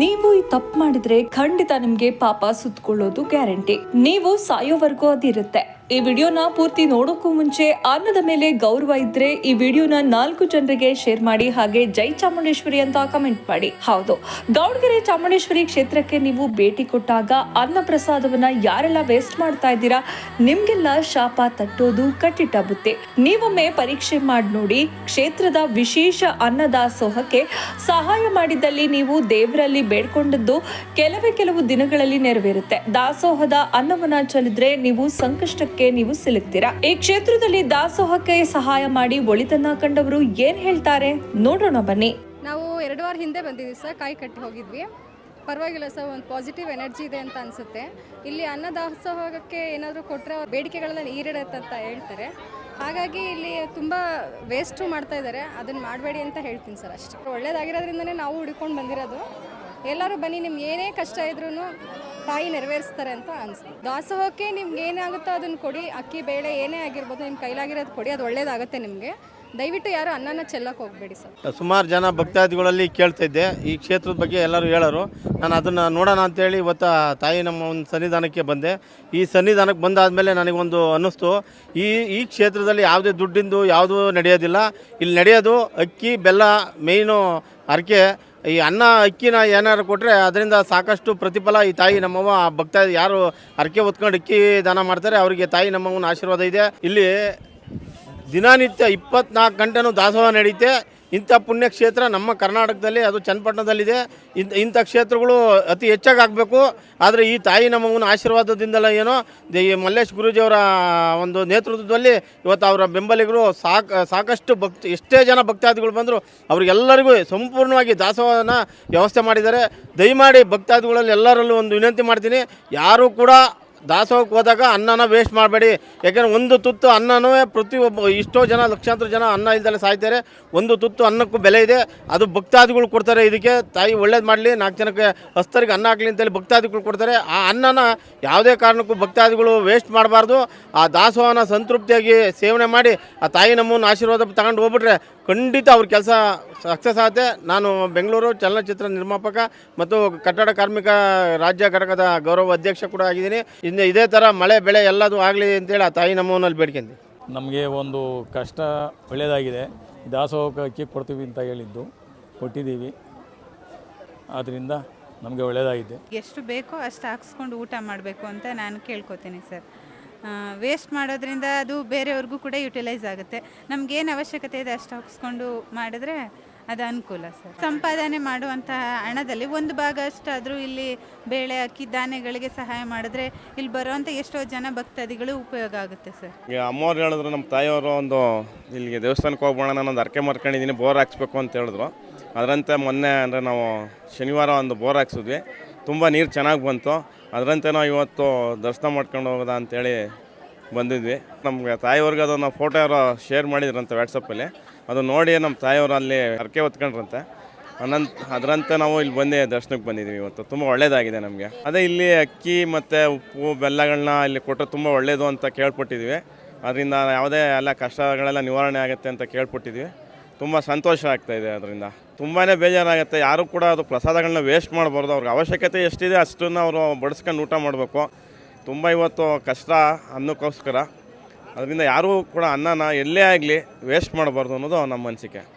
ನೀವು ಈ ತಪ್ಪು ಮಾಡಿದ್ರೆ ಖಂಡಿತ ನಿಮ್ಗೆ ಪಾಪ ಸುತ್ಕೊಳ್ಳೋದು ಗ್ಯಾರಂಟಿ. ನೀವು ಸಾಯೋವರೆಗೂ ಅದಿರುತ್ತೆ. ಈ ವಿಡಿಯೋನ ಪೂರ್ತಿ ನೋಡೋಕ್ಕೂ ಮುಂಚೆ ಅನ್ನದ ಮೇಲೆ ಗೌರವ ಇದ್ರೆ ಈ ವಿಡಿಯೋನ ನಾಲ್ಕು ಜನರಿಗೆ ಶೇರ್ ಮಾಡಿ ಹಾಗೆ ಜೈ ಚಾಮುಂಡೇಶ್ವರಿ ಅಂತ ಕಮೆಂಟ್ ಮಾಡಿ. ಹೌದು. ದಾವಣಗೆರೆ ಚಾಮುಂಡೇಶ್ವರಿ ಕ್ಷೇತ್ರಕ್ಕೆ ನೀವು ಭೇಟಿ ಕೊಟ್ಟಾಗ ಅನ್ನ ಪ್ರಸಾದವನ್ನ ಯಾರೆಲ್ಲ ವೇಸ್ಟ್ ಮಾಡ್ತಾ ಇದ್ದೀರಾ, ನಿಮ್ಗೆಲ್ಲ ಶಾಪ ತಟ್ಟೋದು ಕಟ್ಟಿಟ್ಟ ಬುತ್ತಿ. ನೀವೊಮ್ಮೆ ಪರೀಕ್ಷೆ ಮಾಡಿ ನೋಡಿ, ಕ್ಷೇತ್ರದ ವಿಶೇಷ ಅನ್ನದಾಸೋಹಕ್ಕೆ ಸಹಾಯ ಮಾಡಿದ್ದಲ್ಲಿ ನೀವು ದೇವರಲ್ಲಿ ಬೇಡ್ಕೊಂಡದ್ದು ಕೆಲವೇ ಕೆಲವು ದಿನಗಳಲ್ಲಿ ನೆರವೇರುತ್ತೆ. ದಾಸೋಹದ ಅನ್ನವನ್ನ ಚಲಿದ್ರೆ ನೀವು ಸಂಕಷ್ಟಕ್ಕೆ ನೀವು ಸಿಲುಕ್ತೀರಾ? ಈ ಕ್ಷೇತ್ರದಲ್ಲಿ ದಾಸೋಹಕ್ಕೆ ಸಹಾಯ ಮಾಡಿ ಒಳಿತನ್ನ ಕಂಡವರು ಏನ್ ಹೇಳ್ತಾರೆ? ನೋಡೋಣ ಬನ್ನಿ. ನಾವು ಎರಡು ವಾರ ಹಿಂದೆ ಬಂದಿದ್ವಿ ಸರ್, ಕಾಯಿ ಕಟ್ಟಿ ಹೋಗಿದ್ವಿ. ಪರವಾಗಿಲ್ಲ ಸರ್, ಒಂದು ಪಾಸಿಟಿವ್ ಎನರ್ಜಿ ಇದೆ ಅಂತ ಅನಿಸುತ್ತೆ. ಇಲ್ಲಿ ಅನ್ನದಾಸೋಹಕ್ಕೆ ಏನಾದರೂ ಕೊಟ್ಟರೆ ಬೇಡಿಕೆಗಳೆಲ್ಲ ಈಡೇರುತ್ತೆ ಅಂತ ಹೇಳ್ತಾರೆ. ಹಾಗಾಗಿ ಇಲ್ಲಿ ತುಂಬ ವೇಸ್ಟು ಮಾಡ್ತಾ ಇದ್ದಾರೆ. ಅದನ್ನು ಮಾಡಬೇಡಿ ಅಂತ ಹೇಳ್ತೀನಿ ಸರ್ ಅಷ್ಟೇ. ಒಳ್ಳೇದಾಗಿರೋದ್ರಿಂದನೇ ನಾವು ಹುಡ್ಕೊಂಡು ಬಂದಿರೋದು. ಎಲ್ಲರೂ ಬನ್ನಿ, ನಿಮ್ಗೆ ಏನೇ ಕಷ್ಟ ಇದ್ರೂ ತಾಯಿ ನೆರವೇರಿಸ್ತಾರೆ ಅಂತ ಅನಿಸ್ತು. ದಾಸೋಹಕ್ಕೆ ನಿಮ್ಗೆ ಏನಾಗುತ್ತೋ ಅದನ್ನು ಕೊಡಿ, ಅಕ್ಕಿ ಬೇಳೆ ಏನೇ ಆಗಿರ್ಬೋದು ನಿಮ್ಮ ಕೈಲಾಗಿರೋದು ಕೊಡಿ, ಅದು ಒಳ್ಳೇದಾಗುತ್ತೆ ನಿಮಗೆ. ದಯವಿಟ್ಟು ಯಾರು ಅನ್ನನ ಚೆಲ್ಲಕ್ಕೆ ಹೋಗಬೇಡಿ ಸರ್. ಸುಮಾರು ಜನ ಭಕ್ತಾದಿಗಳಲ್ಲಿ ಕೇಳ್ತಾ ಇದ್ದೆ, ಈ ಕ್ಷೇತ್ರದ ಬಗ್ಗೆ ಎಲ್ಲರೂ ಹೇಳೋರು. ನಾನು ಅದನ್ನು ನೋಡೋಣ ಅಂತೇಳಿ ಇವತ್ತು ತಾಯಿ ನಮ್ಮ ಒಂದು ಸನ್ನಿಧಾನಕ್ಕೆ ಬಂದೆ. ಈ ಸನ್ನಿಧಾನಕ್ಕೆ ಬಂದಾದಮೇಲೆ ನನಗೊಂದು ಅನ್ನಿಸ್ತು, ಈ ಈ ಕ್ಷೇತ್ರದಲ್ಲಿ ಯಾವುದೇ ದುಡ್ಡಿಂದು ಯಾವುದೂ ನಡೆಯೋದಿಲ್ಲ. ಇಲ್ಲಿ ನಡೆಯೋದು ಅಕ್ಕಿ, ಬೆಲ್ಲ ಮೇಯ್ನು ಅರಕೆ ಈ ಅನ್ನ, ಅಕ್ಕಿನ ಏನಾದ್ರು ಕೊಟ್ಟರೆ ಅದರಿಂದ ಸಾಕಷ್ಟು ಪ್ರತಿಫಲ ಈ ತಾಯಿ ನಮ್ಮವ್ವ ಭಕ್ತ ಯಾರು ಹರಕೆ ಹೊತ್ಕೊಂಡು ಅಕ್ಕಿ ದಾನ ಮಾಡ್ತಾರೆ, ಅವರಿಗೆ ತಾಯಿ ನಮ್ಮವ್ವನ ಆಶೀರ್ವಾದ ಇದೆ. ಇಲ್ಲಿ ದಿನನಿತ್ಯ ಇಪ್ಪತ್ನಾಲ್ಕು ಗಂಟೆನೂ ದಾಸೋಹ ನಡೀತೆ ಇಂಥ ಪುಣ್ಯಕ್ಷೇತ್ರ ನಮ್ಮ ಕರ್ನಾಟಕದಲ್ಲಿ, ಅದು ಚನ್ನಪಟ್ಟಣದಲ್ಲಿದೆ. ಇಂಥ ಇಂಥ ಕ್ಷೇತ್ರಗಳು ಅತಿ ಹೆಚ್ಚಾಗಿ ಆಗಬೇಕು. ಆದರೆ ಈ ತಾಯಿ ನಮ್ಮವನ ಆಶೀರ್ವಾದದಿಂದಲೇ ಏನೋ ಈ ಮಲ್ಲೇಶ್ ಗುರೂಜಿಯವರ ಒಂದು ನೇತೃತ್ವದಲ್ಲಿ ಇವತ್ತು ಅವರ ಬೆಂಬಲಿಗರು ಸಾಕು, ಸಾಕಷ್ಟು ಭಕ್ತಿ, ಎಷ್ಟೇ ಜನ ಭಕ್ತಾದಿಗಳು ಬಂದರು ಅವರಿಗೆಲ್ಲರಿಗೂ ಸಂಪೂರ್ಣವಾಗಿ ದಾಸೋಹನ ವ್ಯವಸ್ಥೆ ಮಾಡಿದ್ದಾರೆ. ದಯಮಾಡಿ ಭಕ್ತಾದಿಗಳಲ್ಲಿ ಎಲ್ಲರಲ್ಲೂ ಒಂದು ವಿನಂತಿ ಮಾಡ್ತೀನಿ, ಯಾರೂ ಕೂಡ ದಾಸೋಹಕ್ಕೆ ಹೋದಾಗ ಅನ್ನನ ವೇಸ್ಟ್ ಮಾಡಬೇಡಿ. ಯಾಕೆಂದರೆ ಒಂದು ತುತ್ತು ಅನ್ನನೂ ಪ್ರತಿಯೊಬ್ಬ ಇಷ್ಟೋ ಜನ, ಲಕ್ಷಾಂತರ ಜನ ಅನ್ನ ಇಲ್ದಲೆ ಸಾಯ್ತಾರೆ. ಒಂದು ತುತ್ತು ಅನ್ನಕ್ಕೂ ಬೆಲೆ ಇದೆ. ಅದು ಭಕ್ತಾದಿಗಳು ಕೊಡ್ತಾರೆ ಇದಕ್ಕೆ. ತಾಯಿ ಒಳ್ಳೇದು ಮಾಡಲಿ, ನಾಲ್ಕು ಜನಕ್ಕೆ ಹಸ್ತರಿಗೆ ಅನ್ನ ಹಾಕಲಿ ಅಂತೇಳಿ ಭಕ್ತಾದಿಗಳು ಕೊಡ್ತಾರೆ. ಆ ಅನ್ನನ ಯಾವುದೇ ಕಾರಣಕ್ಕೂ ಭಕ್ತಾದಿಗಳು ವೇಸ್ಟ್ ಮಾಡಬಾರ್ದು. ಆ ದಾಸೋಹನ ಸಂತೃಪ್ತಿಯಾಗಿ ಸೇವನೆ ಮಾಡಿ, ಆ ತಾಯಿ ನಮ್ಮನ್ನು ಆಶೀರ್ವಾದ ತಗೊಂಡು ಹೋಗ್ಬಿಟ್ರೆ ಖಂಡಿತ ಅವ್ರ ಕೆಲಸ ಸಕ್ಸಸ್ ಆಗುತ್ತೆ. ನಾನು ಬೆಂಗಳೂರು ಚಲನಚಿತ್ರ ನಿರ್ಮಾಪಕ ಮತ್ತು ಕಟ್ಟಡ ಕಾರ್ಮಿಕ ರಾಜ್ಯ ಘಟಕದ ಗೌರವ ಅಧ್ಯಕ್ಷ ಕೂಡ ಆಗಿದ್ದೀನಿ. ಇನ್ನು ಇದೇ ಥರ ಮಳೆ ಬೆಳೆ ಎಲ್ಲದೂ ಆಗಲಿ ಅಂತೇಳಿ ಆ ತಾಯಿ ನಮ್ಮನಲ್ಲಿ ಬೇಡ್ಕೊಂಡಿ ನಮಗೆ ಒಂದು ಕಷ್ಟ ಒಳ್ಳೆಯದಾಗಿದೆ. ದಾಸೋಹಕ್ಕೆ ಅಕ್ಕಿ ಕೊಡ್ತೀವಿ ಅಂತ ಹೇಳಿದ್ದು. ಕೊಟ್ಟಿದ್ದೀವಿ. ಆದ್ದರಿಂದ ನಮಗೆ ಒಳ್ಳೆಯದಾಗಿದೆ. ಎಷ್ಟು ಬೇಕೋ ಅಷ್ಟು ಹಾಕ್ಸ್ಕೊಂಡು ಊಟ ಮಾಡಬೇಕು ಅಂತ ನಾನು ಕೇಳ್ಕೊತೀನಿ ಸರ್. ವೇಸ್ಟ್ ಮಾಡೋದ್ರಿಂದ ಅದು ಬೇರೆಯವ್ರಿಗೂ ಕೂಡ ಯುಟಿಲೈಸ್ ಆಗುತ್ತೆ. ನಮಗೇನು ಅವಶ್ಯಕತೆ ಇದೆ ಅಷ್ಟು ಹಾಕ್ಸ್ಕೊಂಡು ಮಾಡಿದ್ರೆ ಅದು ಅನುಕೂಲ ಸರ್. ಸಂಪಾದನೆ ಮಾಡುವಂತಹ ಹಣದಲ್ಲಿ ಒಂದು ಭಾಗ ಅಷ್ಟಾದರೂ ಇಲ್ಲಿ ಬೇಳೆ ಅಕ್ಕಿ ಧಾನ್ಯಗಳಿಗೆ ಸಹಾಯ ಮಾಡಿದ್ರೆ ಇಲ್ಲಿ ಬರುವಂಥ ಎಷ್ಟೋ ಜನ ಭಕ್ತಾದಿಗಳು ಉಪಯೋಗ ಆಗುತ್ತೆ ಸರ್. ಅಮ್ಮವ್ರು ಹೇಳಿದ್ರು, ನಮ್ಮ ತಾಯಿಯವರು ಒಂದು, ಇಲ್ಲಿಗೆ ದೇವಸ್ಥಾನಕ್ಕೆ ಹೋಗೋಣ ನಾನೊಂದು ಅರ್ಕೆ ಮಾಡ್ಕೊಂಡಿದ್ದೀನಿ, ಬೋರ್ ಹಾಕ್ಸ್ಬೇಕು ಅಂತ ಹೇಳಿದ್ರು. ಅದರಂತೆ ಮೊನ್ನೆ ಅಂದರೆ ನಾವು ಶನಿವಾರ ಒಂದು ಬೋರ್ ಹಾಕ್ಸಿದ್ವಿ. ತುಂಬ ನೀರು ಚೆನ್ನಾಗಿ ಬಂತು. ಅದರಂತೆ ನಾವು ಇವತ್ತು ದರ್ಶನ ಮಾಡ್ಕೊಂಡು ಹೋಗೋದಾ ಅಂತೇಳಿ ಬಂದಿದ್ವಿ. ನಮಗೆ ತಾಯಿಯವ್ರಿಗೆ ಅದನ್ನು ಫೋಟೋ ಯಾರೋ ಶೇರ್ ಮಾಡಿದ್ರಂತೆ ವ್ಯಾಟ್ಸಪ್ಪಲ್ಲಿ ಅದು ನೋಡಿ ನಮ್ಮ ತಾಯಿಯವರು ಅಲ್ಲಿ ಹರಕೆ ಹೊತ್ಕೊಂಡ್ರಂತೆ. ಅನಂತ, ಅದರಂತೆ ನಾವು ಇಲ್ಲಿ ಬಂದು ದರ್ಶನಕ್ಕೆ ಬಂದಿದ್ದೀವಿ ಇವತ್ತು. ತುಂಬ ಒಳ್ಳೆಯದಾಗಿದೆ ನಮಗೆ. ಅದೇ ಇಲ್ಲಿ ಅಕ್ಕಿ ಮತ್ತು ಉಪ್ಪು ಬೆಲ್ಲಗಳನ್ನ ಇಲ್ಲಿ ಕೊಟ್ಟರೆ ತುಂಬ ಒಳ್ಳೆಯದು ಅಂತ ಕೇಳ್ಪಟ್ಟಿದ್ದೀವಿ. ಅದರಿಂದ ಯಾವುದೇ ಎಲ್ಲ ಕಷ್ಟಗಳೆಲ್ಲ ನಿವಾರಣೆ ಆಗುತ್ತೆ ಅಂತ ಕೇಳ್ಪಟ್ಟಿದ್ದೀವಿ. ತುಂಬ ಸಂತೋಷ ಆಗ್ತಾ ಇದೆ ಅದರಿಂದ. ತುಂಬಾ ಬೇಜಾರಾಗುತ್ತೆ. ಯಾರು ಕೂಡ ಅದು ಪ್ರಸಾದಗಳನ್ನ ವೇಸ್ಟ್ ಮಾಡಬಾರ್ದು. ಅವ್ರಿಗೆ ಅವಶ್ಯಕತೆ ಎಷ್ಟಿದೆ ಅಷ್ಟನ್ನು ಅವರು ಬಡಿಸ್ಕೊಂಡು ಊಟ ಮಾಡಬೇಕು. ತುಂಬ ಇವತ್ತು ಕಷ್ಟ ಅನ್ನಕ್ಕೋಸ್ಕರ. ಅದರಿಂದ ಯಾರೂ ಕೂಡ ಅನ್ನನ ಎಲ್ಲೇ ಆಗಲಿ ವೇಸ್ಟ್ ಮಾಡಬಾರ್ದು ಅನ್ನೋದು ನಮ್ಮ ಅನಿಸಿಕೆ.